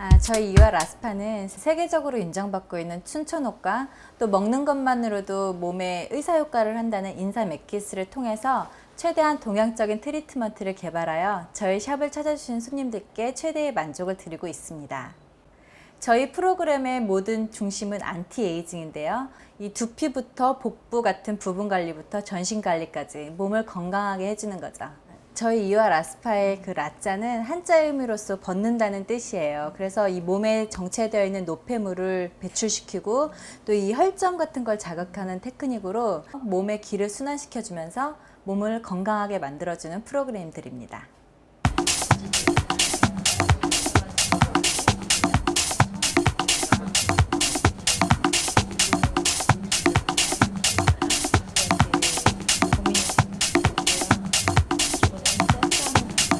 아, 저희 이와 라스파는 세계적으로 인정받고 있는 춘천호과 또 먹는 것만으로도 몸에 의사 효과를 한다는 인사 맥기스를 통해서 최대한 동양적인 트리트먼트를 개발하여 저희 샵을 찾아주신 손님들께 최대의 만족을 드리고 있습니다. 저희 프로그램의 모든 중심은 안티에이징인데요. 이 두피부터 복부 같은 부분 관리부터 전신 관리까지 몸을 건강하게 해주는 거죠. 저희 이와 라스파의 그 라자는 한자 의미로서 벗는다는 뜻이에요. 그래서 이 몸에 정체되어 있는 노폐물을 배출시키고 또 이 혈점 같은 걸 자극하는 테크닉으로 몸의 기를 순환시켜주면서 몸을 건강하게 만들어주는 프로그램들입니다.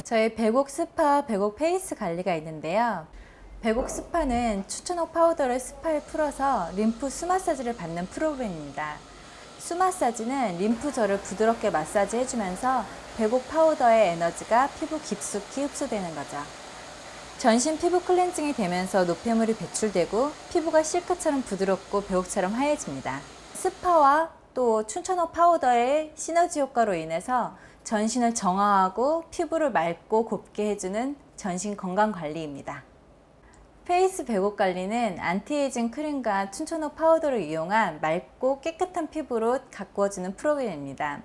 저희 백옥 스파, 백옥 페이스 관리가 있는데요. 백옥 스파는 추천옥 파우더를 스파에 풀어서 림프 수 마사지를 받는 프로그램입니다. 수 마사지는 림프절을 부드럽게 마사지 해주면서 백옥 파우더의 에너지가 피부 깊숙이 흡수되는 거죠. 전신 피부 클렌징이 되면서 노폐물이 배출되고 피부가 실크처럼 부드럽고 배옥처럼 하얘집니다. 스파와 또 춘천호 파우더의 시너지 효과로 인해서 전신을 정화하고 피부를 맑고 곱게 해주는 전신 건강 관리입니다. 페이스 배곡 관리는 안티에이징 크림과 춘천호 파우더를 이용한 맑고 깨끗한 피부로 가꾸어주는 프로그램입니다.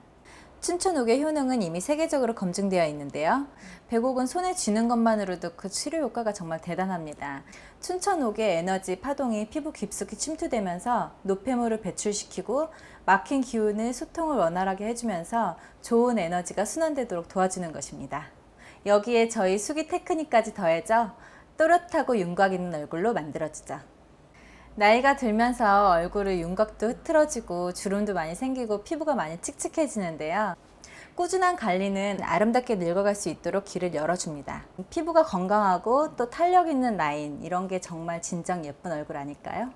춘천옥의 효능은 이미 세계적으로 검증되어 있는데요. 백옥은 손에 쥐는 것만으로도 그 치료 효과가 정말 대단합니다. 춘천옥의 에너지 파동이 피부 깊숙이 침투되면서 노폐물을 배출시키고 막힌 기운을 소통을 원활하게 해주면서 좋은 에너지가 순환되도록 도와주는 것입니다. 여기에 저희 수기 테크닉까지 더해져 또렷하고 윤곽 있는 얼굴로 만들어주죠. 나이가 들면서 얼굴의 윤곽도 흐트러지고 주름도 많이 생기고 피부가 많이 칙칙해지는데요. 꾸준한 관리는 아름답게 늙어갈 수 있도록 길을 열어줍니다. 피부가 건강하고 또 탄력 있는 라인 이런 게 정말 진정 예쁜 얼굴 아닐까요?